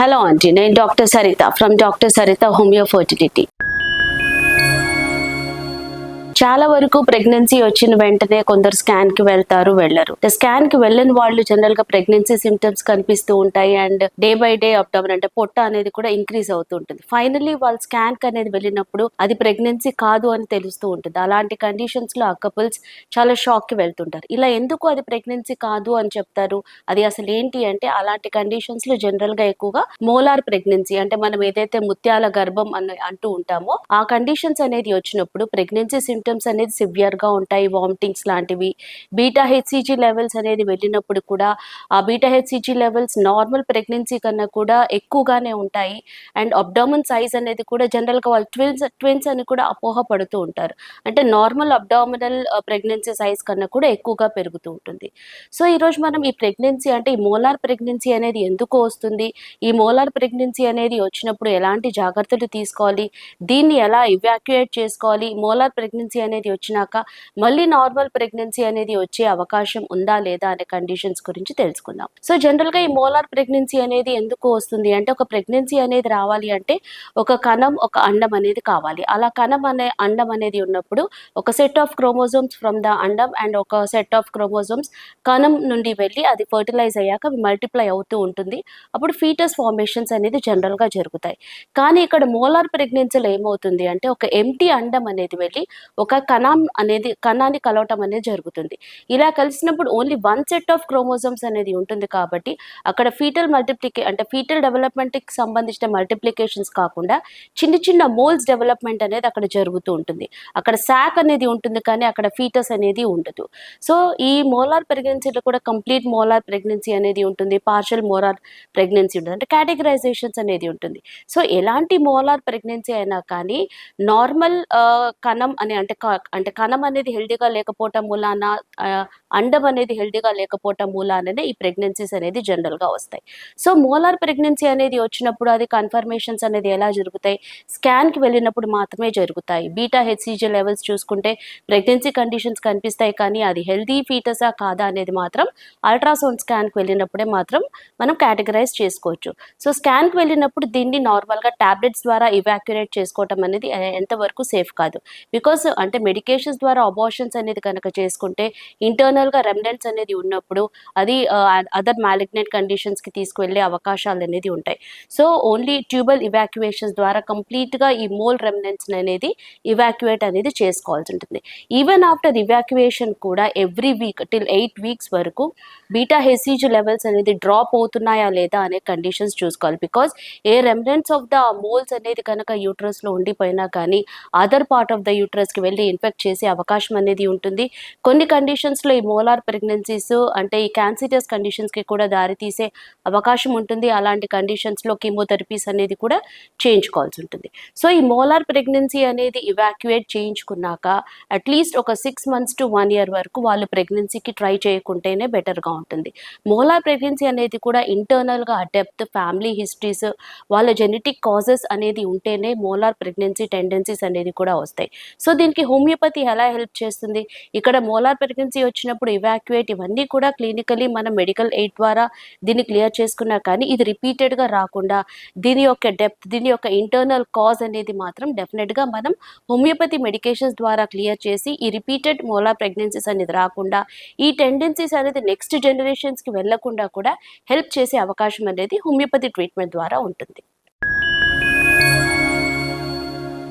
Hello aunty నేను doctor Saritha from doctor Saritha homeo fertility చాలా వరకు ప్రెగ్నెన్సీ వచ్చిన వెంటనే కొందరు స్కాన్కి వెళ్తారు వెళ్ళరు. స్కాన్కి వెళ్ళని వాళ్ళు జనరల్గా ప్రెగ్నెన్సీ సిమ్టమ్స్ కనిపిస్తూ ఉంటాయి and day by day up down అంటే పొట్ట అనేది కూడా ఇంక్రీజ్ అవుతూ ఉంటుంది. ఫైనల్లీ వాళ్ళు స్కాన్కి అనేది వెళ్ళినప్పుడు అది ప్రెగ్నెన్సీ కాదు అని తెలుస్తూ ఉంటుంది. అలాంటి కండిషన్స్లో ఆ కపుల్స్ చాలా షాక్కి వెళ్తుంటారు. ఇలా ఎందుకు అది ప్రెగ్నెన్సీ కాదు అని చెప్తారు? అది అసలు ఏంటి అంటే అలాంటి కండిషన్స్లో జనరల్గా ఎక్కువగా మోలార్ ప్రెగ్నెన్సీ అంటే మనం ఏదైతే ముత్యాల గర్భం అని అంటూ ఉంటామో ఆ కండిషన్స్ అనేది వచ్చినప్పుడు ప్రెగ్నెన్సీ సిమ్టమ్స్ అనేది సివియర్గా ఉంటాయి వామిటింగ్స్ లాంటివి. బీటా హెచ్సిజీ లెవెల్స్ అనేది వెళ్ళినప్పుడు కూడా ఆ beta HCG levels normal pregnancy కన్నా కూడా ఎక్కువగానే ఉంటాయి. అండ్ అబ్డామన్ సైజ్ అనేది కూడా జనరల్గా వాళ్ళు ట్విన్స్ ట్విన్స్ అని కూడా అపోహ పడుతూ ఉంటారు. అంటే నార్మల్ అబ్డామినల్ ప్రెగ్నెన్సీ సైజ్ కన్నా కూడా ఎక్కువగా పెరుగుతూ ఉంటుంది. సో ఈరోజు మనం ఈ ప్రెగ్నెన్సీ అంటే ఈ మోలార్ ప్రెగ్నెన్సీ అనేది ఎందుకు వస్తుంది? ఈ మోలార్ ప్రెగ్నెన్సీ అనేది వచ్చినప్పుడు ఎలాంటి జాగ్రత్తలు తీసుకోవాలి? దీన్ని ఎలా ఇవాక్యుయేట్ చేసుకోవాలి? మోలార్ ప్రెగ్నెన్సీ అనేది వచ్చినాక మళ్ళీ నార్మల్ ప్రెగ్నెన్సీ అనేది వచ్చే అవకాశం ఉందా లేదా అనే కండిషన్స్ గురించి తెలుసుకుందాం. సో జనరల్గా ఈ మోలార్ ప్రెగ్నెన్సీ అనేది ఎందుకు వస్తుంది అంటే ఒక ప్రెగ్నెన్సీ అనేది రావాలి అంటే ఒక కణం ఒక అండం అనేది కావాలి. అలా కణం అనే అండం అనేది ఉన్నప్పుడు ఒక set of chromosomes from the అండం అండ్ ఒక సెట్ ఆఫ్ క్రోమోజోమ్స్ కణం నుండి వెళ్ళి అది ఫర్టిలైజ్ అయ్యాక అవి మల్టిప్లై అవుతూ ఉంటుంది. అప్పుడు ఫీటస్ ఫార్మేషన్స్ అనేది జనరల్గా జరుగుతాయి. కానీ ఇక్కడ మోలార్ ప్రెగ్నెన్సీలో ఏమవుతుంది అంటే ఒక ఎంటీ అండం అనేది వెళ్ళి ఒక కణం అనేది కణాన్ని కలవటం అనేది జరుగుతుంది. ఇలా కలిసినప్పుడు only one set of chromosomes అనేది ఉంటుంది కాబట్టి అక్కడ ఫీటల్ మల్టిప్లికే అంటే ఫీటల్ డెవలప్మెంట్కి సంబంధించిన మల్టిప్లికేషన్స్ కాకుండా చిన్న చిన్న మోల్స్ డెవలప్మెంట్ అనేది అక్కడ జరుగుతూ ఉంటుంది. అక్కడ శాక్ అనేది ఉంటుంది కానీ అక్కడ ఫీటస్ అనేది ఉండదు. సో ఈ మోలార్ ప్రెగ్నెన్సీలో కూడా కంప్లీట్ మోలార్ ప్రెగ్నెన్సీ అనేది ఉంటుంది. పార్షల్ మోలార్ ప్రెగ్నెన్సీ ఉంటుంది. అంటే కేటగరైజేషన్స్ అనేది ఉంటుంది. సో ఎలాంటి మోలార్ ప్రెగ్నెన్సీ అయినా కానీ నార్మల్ కణం అని అంటే అంటే అంటే కణం అనేది హెల్దీగా లేకపోవటం మూలాన ఆ, అండం అనేది హెల్దీగా లేకపోవటం మూలాననే ఈ ప్రెగ్నెన్సీస్ అనేది జనరల్గా వస్తాయి. సో మోలార్ ప్రెగ్నెన్సీ అనేది వచ్చినప్పుడు అది కన్ఫర్మేషన్స్ అనేది ఎలా జరుగుతాయి? స్కాన్కి వెళ్ళినప్పుడు మాత్రమే జరుగుతాయి. బీటా హెచ్సిజీ లెవెల్స్ చూసుకుంటే ప్రెగ్నెన్సీ కండిషన్స్ కనిపిస్తాయి కానీ అది హెల్దీ ఫీటసా కాదా అనేది మాత్రం అల్ట్రాసౌండ్ స్కాన్కి వెళ్ళినప్పుడే మాత్రం మనం కేటగరైజ్ చేసుకోవచ్చు. సో స్కాన్కి వెళ్ళినప్పుడు దీన్ని నార్మల్గా ట్యాబ్లెట్స్ టాబ్లెట్స్ ద్వారా ఇవాక్యురేట్ చేసుకోవటం అనేది ఎంతవరకు సేఫ్ కాదు. బికాస్ అంటే మెడికేషన్స్ ద్వారా అబార్షన్స్ అనేది కనుక చేసుకుంటే ఇంటర్నల్ గా రెమిడెంట్స్ అనేది ఉన్నప్పుడు అది అదర్ మ్యాలిగ్నెంట్ కండిషన్స్కి తీసుకువెళ్ళే అవకాశాలు అనేది ఉంటాయి. సో ఓన్లీ ట్యూబల్ ఇవాక్యుయేషన్స్ ద్వారా కంప్లీట్గా ఈ మోల్ రెమినెంట్స్ అనేది ఇవాక్యుయేట్ అనేది చేసుకోవాల్సి ఉంటుంది. ఈవెన్ ఆఫ్టర్ ఇవాక్యుయేషన్ కూడా every week till eight weeks వరకు బీటా హెసీజ్ లెవెల్స్ అనేది డ్రాప్ అవుతున్నాయా లేదా అనే కండిషన్స్ చూసుకోవాలి. Because a remnants of the moles అనేది కనుక యూట్రస్లో ఉండిపోయినా కానీ అదర్ పార్ట్ ఆఫ్ ద యూట్రస్కి వెళ్ళి ఇన్ఫెక్ట్ చేసే అవకాశం అనేది ఉంటుంది. కొన్ని కండిషన్స్లో ఈ మోలార్ ప్రెగ్నెన్సీస్ అంటే ఈ క్యాన్సిటస్ కండిషన్స్కి కూడా దారి తీసే అవకాశం ఉంటుంది. అలాంటి కండిషన్స్లో కీమోథెరపీస్ అనేది కూడా చేయించుకోవాల్సి ఉంటుంది. సో ఈ మోలార్ ప్రెగ్నెన్సీ అనేది ఇవాక్యుయేట్ చేయించుకున్నాక అట్లీస్ట్ ఒక six months to one year వరకు వాళ్ళు ప్రెగ్నెన్సీకి ట్రై చేయకుంటేనే బెటర్గా ఉంటుంది. మోలార్ ప్రెగ్నెన్సీ అనేది కూడా ఇంటర్నల్గా అడెప్త్ ఫ్యామిలీ హిస్టరీస్ వాళ్ళ జెనెటిక్ కాజెస్ అనేది ఉంటేనే మోలార్ ప్రెగ్నెన్సీ టెండెన్సీస్ అనేది కూడా వస్తాయి. సో దీనికి హోమియోపతి ఎలా హెల్ప్ చేస్తుంది? ఇక్కడ మోలార్ ప్రెగ్నెన్సీ వచ్చినప్పుడు ఇవాక్యుయేట్ ఇవన్నీ కూడా క్లినికలీ మనం మెడికల్ ఎయిడ్ ద్వారా దీన్ని క్లియర్ చేసుకున్నా కానీ ఇది రిపీటెడ్గా రాకుండా దీని యొక్క డెప్త్ దీని యొక్క ఇంటర్నల్ కాజ్ అనేది మాత్రం డెఫినెట్గా మనం హోమియోపతి మెడికేషన్స్ ద్వారా క్లియర్ చేసి ఈ రిపీటెడ్ మోలా ప్రెగ్నెన్సీస్ అనేది రాకుండా ఈ టెండెన్సీస్ అనేది నెక్స్ట్ జనరేషన్స్కి వెళ్ళకుండా కూడా హెల్ప్ చేసే అవకాశం అనేది హోమియోపతి ట్రీట్మెంట్ ద్వారా ఉంటుంది.